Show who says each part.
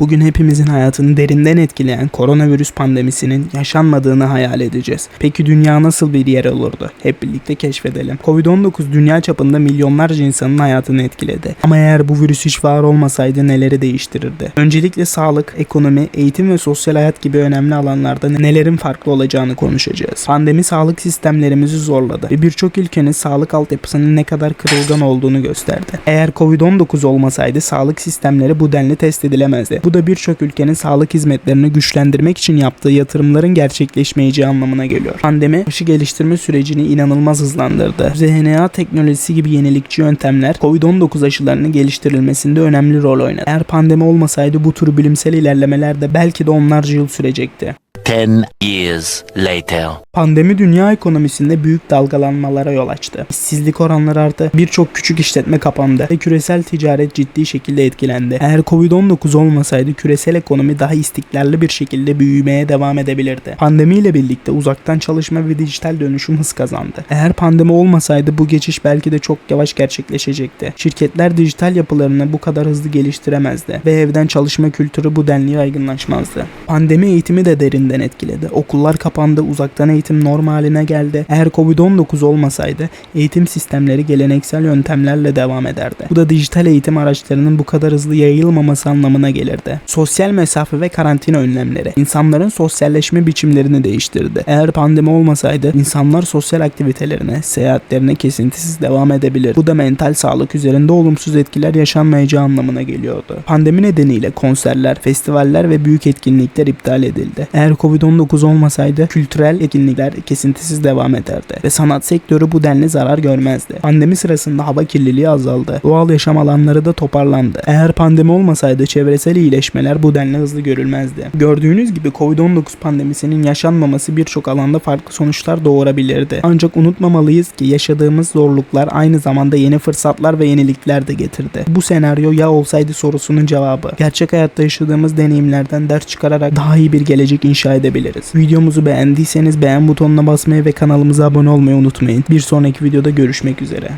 Speaker 1: Bugün hepimizin hayatını derinden etkileyen koronavirüs pandemisinin yaşanmadığını hayal edeceğiz. Peki dünya nasıl bir yer olurdu? Hep birlikte keşfedelim. Covid-19 dünya çapında milyonlarca insanın hayatını etkiledi. Ama eğer bu virüs hiç var olmasaydı neleri değiştirirdi? Öncelikle sağlık, ekonomi, eğitim ve sosyal hayat gibi önemli alanlarda nelerin farklı olacağını konuşacağız. Pandemi sağlık sistemlerimizi zorladı ve birçok ülkenin sağlık altyapısının ne kadar kırılgan olduğunu gösterdi. Eğer Covid-19 olmasaydı sağlık sistemleri bu denli test edilemezdi. Bu da birçok ülkenin sağlık hizmetlerini güçlendirmek için yaptığı yatırımların gerçekleşmeyeceği anlamına geliyor. Pandemi aşı geliştirme sürecini inanılmaz hızlandırdı. RNA teknolojisi gibi yenilikçi yöntemler Covid-19 aşılarının geliştirilmesinde önemli rol oynadı. Eğer pandemi olmasaydı bu tür bilimsel ilerlemeler de belki de onlarca yıl sürecekti.
Speaker 2: 10 years later.
Speaker 1: Pandemi dünya ekonomisinde büyük dalgalanmalara yol açtı. İşsizlik oranları arttı, birçok küçük işletme kapandı ve küresel ticaret ciddi şekilde etkilendi. Eğer Covid-19 olmasaydı küresel ekonomi daha istikrarlı bir şekilde büyümeye devam edebilirdi. Pandemiyle birlikte uzaktan çalışma ve dijital dönüşüm hız kazandı. Eğer pandemi olmasaydı bu geçiş belki de çok yavaş gerçekleşecekti. Şirketler dijital yapılarını bu kadar hızlı geliştiremezdi ve evden çalışma kültürü bu denli yaygınlaşmazdı. Pandemi eğitimi de derinden etkiledi. Okullar kapandı, uzaktan eğitim normal haline geldi. Eğer Covid-19 olmasaydı eğitim sistemleri geleneksel yöntemlerle devam ederdi. Bu da dijital eğitim araçlarının bu kadar hızlı yayılmaması anlamına gelirdi. Sosyal mesafe ve karantina önlemleri insanların sosyalleşme biçimlerini değiştirdi. Eğer pandemi olmasaydı insanlar sosyal aktivitelerine, seyahatlerine kesintisiz devam edebilir. Bu da mental sağlık üzerinde olumsuz etkiler yaşanmayacağı anlamına geliyordu. Pandemi nedeniyle konserler, festivaller ve büyük etkinlikler iptal edildi. Eğer Covid-19 olmasaydı kültürel etkinlikler kesintisiz devam ederdi ve sanat sektörü bu denli zarar görmezdi. Pandemi sırasında hava kirliliği azaldı. Doğal yaşam alanları da toparlandı. Eğer pandemi olmasaydı çevresel iyileşmeler bu denli hızlı görülmezdi. Gördüğünüz gibi Covid-19 pandemisinin yaşanmaması birçok alanda farklı sonuçlar doğurabilirdi. Ancak unutmamalıyız ki yaşadığımız zorluklar aynı zamanda yeni fırsatlar ve yenilikler de getirdi. Bu senaryo ya olsaydı sorusunun cevabı. Gerçek hayatta yaşadığımız deneyimlerden ders çıkararak daha iyi bir gelecek inşa edebiliriz. Videomuzu beğendiyseniz beğen butonuna basmayı ve kanalımıza abone olmayı unutmayın. Bir sonraki videoda görüşmek üzere.